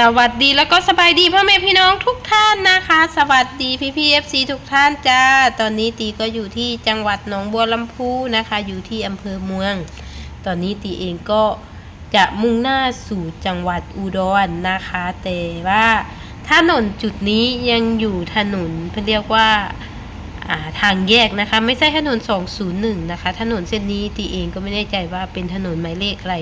สวัสดีแล้วก็สบายดีพ่อแม่พี่น้องทุกท่านนะคะ สวัสดีพี่พีเอฟซีทุกท่านจ้า ตอนนี้ตีก็อยู่ที่จังหวัดหนองบัวลำพูนะคะ อยู่ที่อำเภอเมือง ตอนนี้ตีเองก็จะมุ่งหน้าสู่จังหวัดอุดรนะคะ แต่ว่าถนนจุดนี้ยังอยู่ถนนเพื่อเรียกว่าอ่าทางแยกนะคะ ไม่ใช่ถนน 201 นะคะ ถนนเส้นนี้ตีเองก็ไม่แน่ใจว่าเป็นถนนหมายเลขอะไร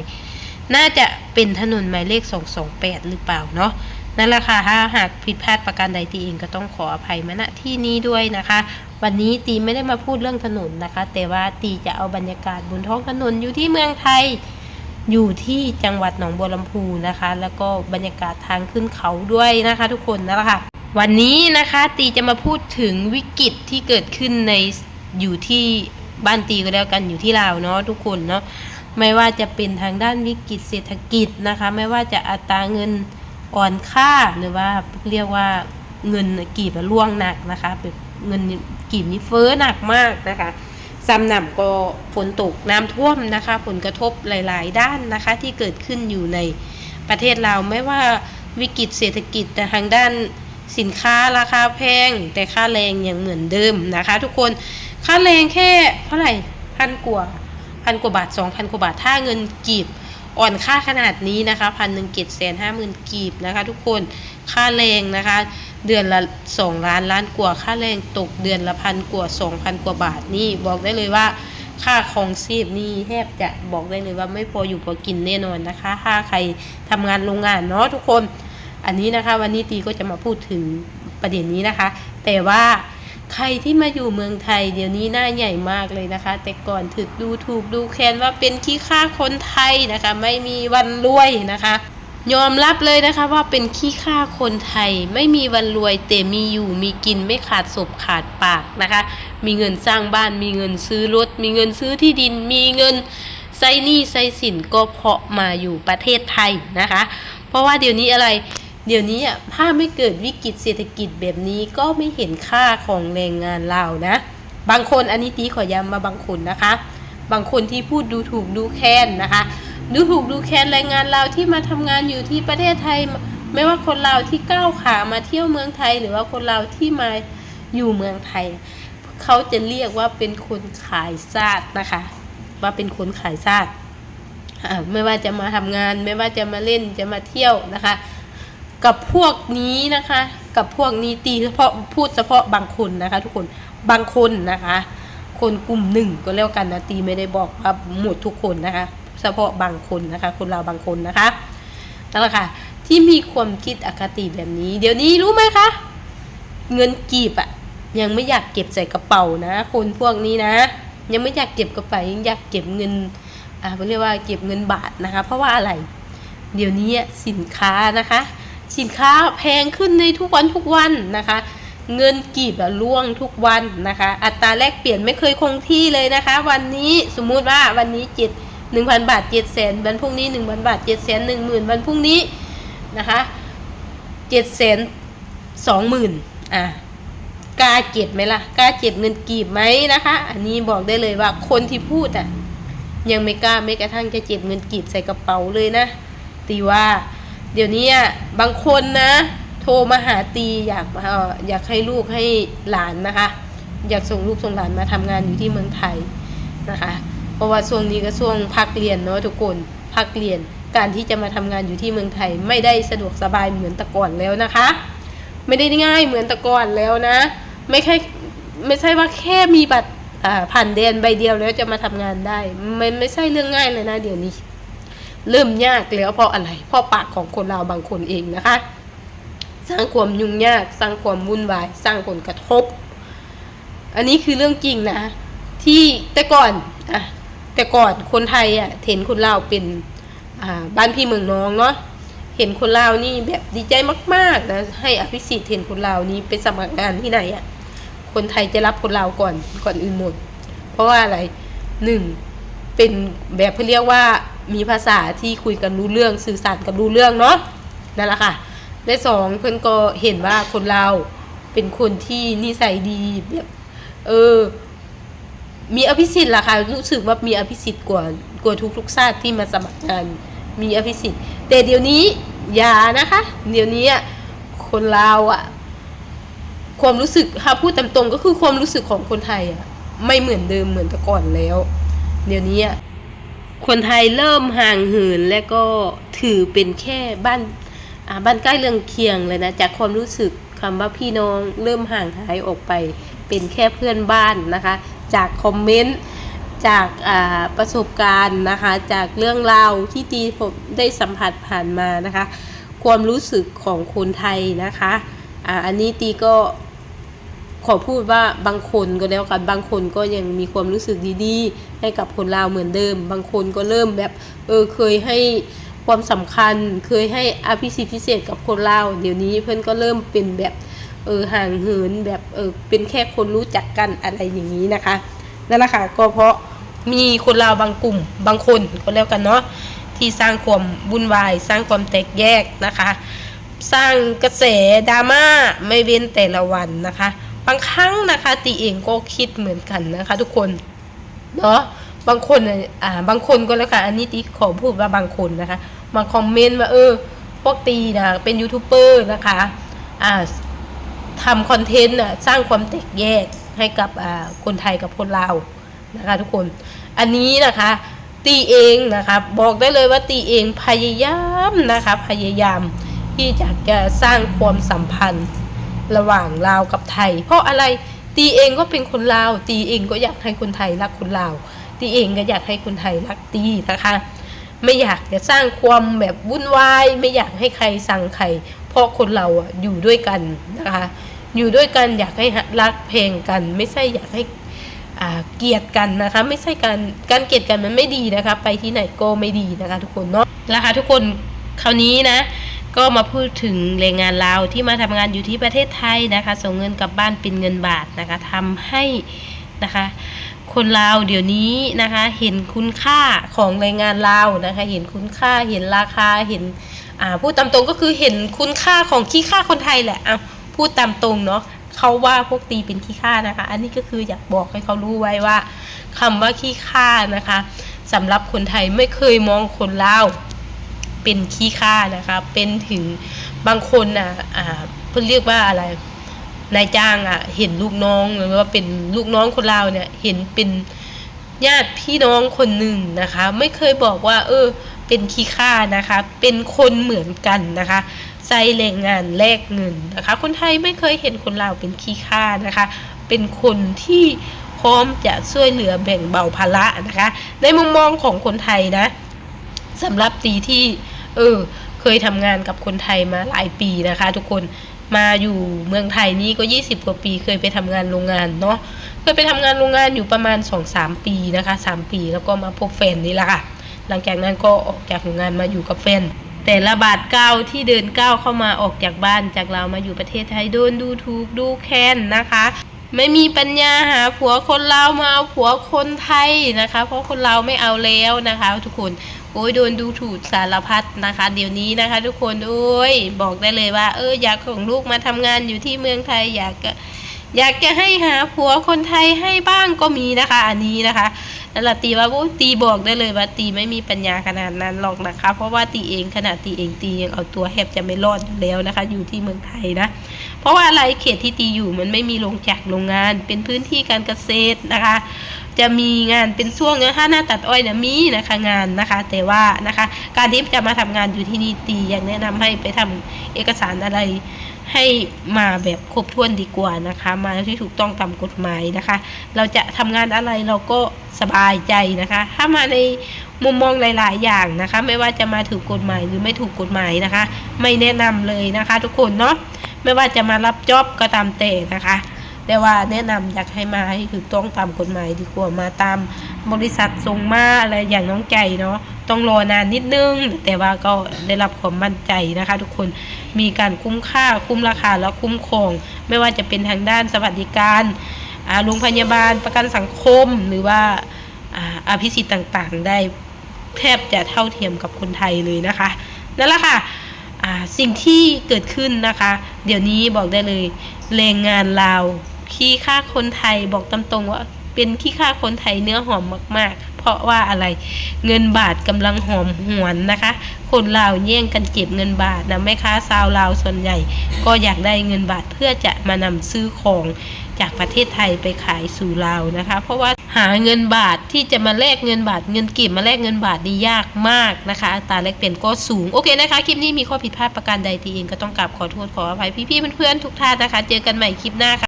น่าจะเป็นถนนหมายเลข 228 หรือเปล่าเนาะนั่นแหละค่ะถ้าหากผิดพลาดประการใดตีเองก็ต้องขออภัยมาณที่นี้ด้วยนะคะ วันนี้ตีไม่ได้มาพูดเรื่องถนนนะคะ แต่ว่าตีจะเอาบรรยากาศบนท้องถนนอยู่ที่เมืองไทย อยู่ที่จังหวัดหนองบัวลำพูนะคะ แล้วก็บรรยากาศทางขึ้นเขาด้วยนะคะ ทุกคนนั่นแหละค่ะ วันนี้นะคะตีจะมาพูดถึงวิกฤตที่เกิดขึ้นในอยู่ที่บ้านตีก็แล้วกันอยู่ที่ลาวเนาะทุกคนเนาะ ไม่ว่าจะเป็นทางด้านวิกฤตเศรษฐกิจนะคะ ไม่ว่าจะอัตราเงินอ่อนค่าหรือว่าเรียกว่าเงินกีบล่วงหนักนะคะเป็นเงินกีบนี้เฟ้อหนักมากนะคะซ้ำหนำก็ฝนตกน้ำท่วมนะคะ ผลกระทบหลาย ๆ ด้านนะคะที่เกิดขึ้นอยู่ในประเทศเราไม่ว่าวิกฤตเศรษฐกิจแต่ทางด้านสินค้าราคาแพง แต่ค่าแรงยังเหมือนเดิมนะคะ ทุกคนค่าแรงแค่เท่าไหร่พันกว่า พันกว่าบาทสองพันกว่าบาทถ้าเงินกีบอ่อนค่าขนาดนี้นะคะพันหนึ่งเจ็ดแสนห้าหมื่นกีบนะคะ ทุกคนค่าแรงนะคะ เดือนละสองล้านล้านกว่าค่าแรงตกเดือนละพันกว่าสองพันกว่าบาทนี่บอกได้เลยว่าค่าคองชีพนี่แทบจะบอกได้เลยว่าไม่พออยู่พอกินแน่นอนนะคะ ถ้าใครทำงานโรงงานเนาะทุกคน อันนี้นะคะ วันนี้ตีก็จะมาพูดถึงประเด็นนี้นะคะ แต่ว่า ใครที่มาอยู่เมืองไทย เดี๋ยวนี้หน้าใหญ่มากเลยนะคะ แต่ก่อนถึกดูถูกดูแคลนว่าเป็นขี้ข้าคนไทยนะคะ ไม่มีวันรวยนะคะ ยอมรับเลยนะคะว่าเป็นขี้ข้าคนไทย ไม่มีวันรวยแต่มีอยู่มีกินไม่ขาดศพขาดปากนะคะ มีเงินสร้างบ้านมีเงินซื้อรถ มีเงินซื้อที่ดินมีเงินใช้หนี้ใช้สินก็เพาะมาอยู่ประเทศไทยนะคะ เพราะว่าเดี๋ยวนี้อะไร เดี๋ยวนี้อะถ้าไม่เกิดวิกฤตเศรษฐกิจแบบนี้ก็ไม่เห็นค่าของแรงงานเรานะ บางคนอันนี้ตีขอย้ำมาบางคนนะคะ บางคนที่พูดดูถูกดูแคลนนะคะ ดูถูกดูแคลนแรงงานเราที่มาทำงานอยู่ที่ประเทศไทย ไม่ว่าคนเราวที่ก้าวขามาเที่ยวเมืองไทย หรือว่าคนเราวที่มาอยู่เมืองไทย เขาจะเรียกว่าเป็นคนขายซาดนะคะ ว่าเป็นคนขายซาดอ่าไม่ว่าจะมาทำงาน ไม่ว่าจะมาเล่นจะมาเที่ยวนะคะ กับพวกนี้นะคะ กับพวกนี้ตีเฉพาะพูดเฉพาะบางคนนะคะ ทุกคนบางคนนะคะ คนกลุ่มหนึ่งก็แล้วกันนะตีไม่ได้บอกว่าหมดทุกคนนะคะ เฉพาะบางคนนะคะ คนเราบางคนนะคะนั่นแหละค่ะ ที่มีความคิดอคติแบบนี้ เดี๋ยวนี้รู้ไหมคะเงินกีบอะยังไม่อยากเก็บใส่กระเป๋านะ คนพวกนี้นะ ยังไม่อยากเก็บกระเป๋ายังอยากเก็บเงินอ่าเขาเรียกว่าเก็บเงินบาทนะคะ เพราะว่าอะไร เดี๋ยวนี้สินค้านะคะ สินค้าแพงขึ้นในทุกวันทุกวันนะคะ เงินกีบอะล่วงทุกวันนะคะ อัตราแลกเปลี่ยนไม่เคยคงที่เลยนะคะ วันนี้สมมุติว่าวันนี้เจ็ดหนึ่งพันบาทเจ็ดแสนวันพรุ่งนี้หนึ่งพันบาทเจ็ดแสนหนึ่งหมื่นวันพรุ่งนี้นะคะเจ็ดแสนสองหมื่นอะกล้าเก็บไหมล่ะกล้าเก็บเงินกีบไหมนะคะ อันนี้บอกได้เลยว่าคนที่พูดอะยังไม่กล้าไม่กระทั่งจะเก็บเงินกีบใส่กระเป๋าเลยนะตีว่า เดี๋ยวนี้อะบางคนนะ โทรมาหาตีอยากออยากให้ลูกให้หลานนะคะ อยากส่งลูกส่งหลานมาทำงานอยู่ที่เมืองไทยนะคะ เพราะว่าช่วงนี้ก็ช่วงพักเรียนเนาะทุกคนพักเรียนการที่จะมาทำงานอยู่ที่เมืองไทย ไม่ได้สะดวกสบายเหมือนแต่ก่อนแล้วนะคะ ไม่ได้ง่ายเหมือนแต่ก่อนแล้วนะ ไม่ใช่ไม่ใช่ว่าแค่มีบัตรผ่านแดนใบเดียวแล้วจะมาทำงานได้ มันไม่ใช่เรื่องง่ายเลยนะเดี๋ยวนี้ เริ่มยากแล้วเพราะอะไรเพราะปากของคนเราบางคนเองนะคะ สร้างความยุ่งยาก สร้างความวุ่นวาย สร้างผลกระทบ อันนี้คือเรื่องจริงนะ ที่แต่ก่อนอะแต่ก่อนคนไทยอะเห็นคนลาวเป็นอ่าบ้านพี่เมืองน้องเนาะเห็นคนลาวนี่แบบดีใจมากๆนะให้อภิสิทธิ์เห็นคนลาวนี่ไปสมัครงานที่ไหนอะคนไทยจะรับคนลาวก่อนก่อนอื่นหมด เพราะว่าอะไรหนึ่งเป็นแบบเขาเรียกว่า มีภาษาที่คุยกันรู้เรื่องสื่อสารกันรู้เรื่องเนาะนั่นแหละค่ะและสองเพื่อนก็เห็นว่าคนเราเป็นคนที่นิสัยดีแบบเออ มีอภิสิทธิ์ล่ะค่ะรู้สึกว่ามีอภิสิทธิ์กว่ากว่าทุกทุกชาติที่มาสมัครงานมีอภิสิทธิ์ แต่เดี๋ยวนี้อย่านะคะ เดี๋ยวนี้อะคนลาอะความรู้สึกถ้าพูดตามตรงก็คือความรู้สึกของคนไทยอะไม่เหมือนเดิมเหมือนแต่ก่อนแล้ว เดี๋ยวนี้อะ คนไทยเริ่มห่างเหินและก็ถือเป็นแค่บ้านบ้านใกล้เรืองเคียงเลยนะจากความรู้สึกคำว่าพี่น้องเริ่มห่างหายออกไป เป็นแค่เพื่อนบ้านนะคะ จากคอมเมนต์จากประสบการณ์นะคะ จากเรื่องราวที่ตีผมได้สัมผัสผ่านมานะคะ ความรู้สึกของคนไทยนะคะอ่าอันนี้ตีก็ ขอพูดว่าบางคนก็แล้วกันบางคนก็ยังมีความรู้สึกดีๆ ให้กับคนลาวเหมือนเดิม บางคนก็เริ่มแบบเออเคยให้ความสำคัญเคยให้อภิสิทธิพิเศษกับคนลาวเดี๋ยวนี้เพื่อนก็เริ่มเป็นแบบเออห่างเหินแบบเออเป็นแค่คนรู้จักกันอะไรอย่างนี้นะคะนั่นแหละค่ะก็เพราะมีคนลาวบางกลุ่ม บางคนก็แล้วกันเนาะที่สร้างความวุ่นวาย สร้างความแตกแยกนะคะ สร้างกระแสดราม่าไม่เว้นแต่ละวันนะคะ บางครั้งนะคะตีเองก็คิดเหมือนกันนะคะ ทุกคนเนาะบางคนอ่าบางคนก็แล้วกันอันนี้ตีขอพูดว่าบางคนนะคะมาคอมเมนต์ว่าเออพวกตีนะเป็นยูทูบเบอร์นะคะอ่าทำคอนเทนต์น่ะสร้างความแตกแยกให้กับอ่าคนไทยกับคนลาวนะคะทุกคนอันนี้นะคะตีเองนะคะบอกได้เลยว่าตีเองพยายามนะคะพยายามที่จะสร้างความสัมพันธ์ ระหว่างลาวกับไทย เพราะอะไรตีเองก็เป็นคนลาว ตีเองก็อยากให้คนไทยรักคนลาว ตีเองก็อยากให้คนไทยรักตีนะคะ ไม่อยากจะสร้างความแบบวุ่นวายไม่อยากให้ใครสั่งใครเพราะคนเราอะอยู่ด้วยกันนะคะ อยู่ด้วยกันอยากให้รักเพลงกัน ไม่ใช่อยากให้เกลียดกันนะคะ ไม่ใช่การการเกลียดกันมันไม่ดีนะคะ ไปที่ไหนก็ไม่ดีนะคะ ทุกคนเนาะแล้วค่ะทุกคนคราวนี้นะ ก็มาพูดถึงแรงงานลาวที่มาทำงานอยู่ที่ประเทศไทยนะคะ ส่งเงินกลับบ้านเป็นเงินบาทนะคะทำให้นะคะคนลาวเดี๋ยวนี้นะคะเห็นคุณค่าของแรงงานลาวนะคะเห็นคุณค่าเห็นราคาเห็นอ่าพูดตามตรงก็คือเห็นคุณค่าของขี้ค่าคนไทยแหละเอาพูดตามตรงเนาะเขาว่าพวกตีเป็นขี้ค่านะคะ อันนี้ก็คืออยากบอกให้เขารู้ไว้ว่าคำว่าขี้ค่านะคะสำหรับคนไทยไม่เคยมองคนลาว เป็นขี้ค่านะคะเป็นถึงบางคนอะอ่าเพื่อเรียกว่าอะไรนายจ้างอะเห็นลูกน้องหรือว่าเป็นลูกน้องคนลาวเนี่ยเห็นเป็นญาติพี่น้องคนหนึ่งนะคะ ไม่เคยบอกว่า เออ เป็นขี้ข้านะคะ เป็นคนเหมือนกันนะคะใช้แรงงานแลกเงินนะคะ คนไทยไม่เคยเห็นคนลาวเป็นขี้ข้านะคะ เป็นคนที่พร้อมจะช่วยเหลือแบ่งเบาภาระนะคะ ในมุมมองของคนไทยนะสำหรับตีที่ เออ เคยทำงานกับคนไทยมาหลายปีนะคะ ทุกคนมาอยู่เมืองไทยนี่ก็ 20 กว่าปีเคยไปทำงานโรงงานเนาะเคยไปทำงานโรงงานอยู่ประมาณ 2-3 ปีนะคะ 3 ปีแล้วก็มาพบแฟนนี่แหละค่ะ หลังจากนั้นก็ออกจากโรงงานมาอยู่กับแฟนแต่ละบาทก้าวที่เดินก้าวเข้ามาออกจากบ้านจากเรามาอยู่ประเทศไทยโดนดูถูกดูแค้นนะคะ ไม่มีปัญญาหาผัวคนลาวมาเอาผัวคนไทยนะคะ เพราะคนลาวไม่เอาแล้วนะคะ ทุกคนโอ้ยโดนดูถูกสารพัดนะคะ เดี๋ยวนี้นะคะ ทุกคนโอ้ยบอกได้เลยว่า เอออยากของลูกมาทำงานอยู่ที่เมืองไทยอยากอยากจะให้หาผัวคนไทยให้บ้างก็มีนะคะ อันนี้นะคะ นั่นแหละตีว่าโอ้ตีบอกได้เลยว่าตีไม่มีปัญญาขนาดนั้นหรอกนะคะ เพราะว่าตีเองขนาดตีเองตียังเอาตัวแทบจะไม่รอดอยู่แล้วนะคะ อยู่ที่เมืองไทยนะ เพราะว่าอะไรเขตที่ตีอยู่มันไม่มีโรงจักรโรงงาน เป็นพื้นที่การเกษตรนะคะ จะมีงานเป็นช่วงนะคะหน้าตัดอ้อยนี่ยมีนะคะงานนะคะ แต่ว่านะคะ การที่จะมาทำงานอยู่ที่นี่ตียังแนะนำให้ไปทำเอกสารอะไร ให้มาแบบครบถ้วนดีกว่านะคะ มาที่ถูกต้องตามกฎหมายนะคะ เราจะทำงานอะไรเราก็สบายใจนะคะ ถ้ามาในมุมมองหลาย ๆ อย่างนะคะ ไม่ว่าจะมาถูกกฎหมายหรือไม่ถูกกฎหมายนะคะ ไม่แนะนำเลยนะคะ ทุกคนเนาะไม่ว่าจะมารับจ็อบก็ตามแต่นะคะแต่ว่าแนะนำอยากให้มาให้ถูกต้องตามกฎหมายดีกว่ามาตามบริษัทส่งมาอะไรอย่างน้องใจเนาะ ต้องรอนานนิดนึง แต่ว่าก็ได้รับความมั่นใจนะคะ ทุกคนมีการคุ้มค่าคุ้มราคาและคุ้มครอง ไม่ว่าจะเป็นทางด้านสวัสดิการอาโรงพยาบาลประกันสังคมหรือว่าอาภิสิทธิ์ต่างๆ ได้แทบจะเท่าเทียมกับคนไทยเลยนะคะนั่นแหละค่ะอาสิ่งที่เกิดขึ้นนะคะ เดี๋ยวนี้บอกได้เลยแรงงานลาวขี้ค่าคนไทยบอกตามตรงว่าเป็นขี้ค่าคนไทยเนื้อหอมมาก ๆ เพราะว่าอะไรเงินบาทกำลังหอมหวนนะคะ คนลาวแย่งกันเก็บเงินบาทนะแม่ค้าชาวลาวส่วนใหญ่ ก็อยากได้เงินบาทเพื่อจะมานำซื้อของจากประเทศไทยไปขายสู่ลาวนะคะ เพราะว่าหาเงินบาทที่จะมาแลกเงินบาทเงินกีบมาแลกเงินบาทนี่ยากมากนะคะอัตราแลกเปลี่ยนก็สูงโอเคนะคะคลิปนี้มีข้อผิดพลาดประการใดทีเองก็ต้องกราบขอโทษขออภัยพี่ๆเพื่อนๆทุกท่านนะคะ เจอกันใหม่คลิปหน้าค่ะ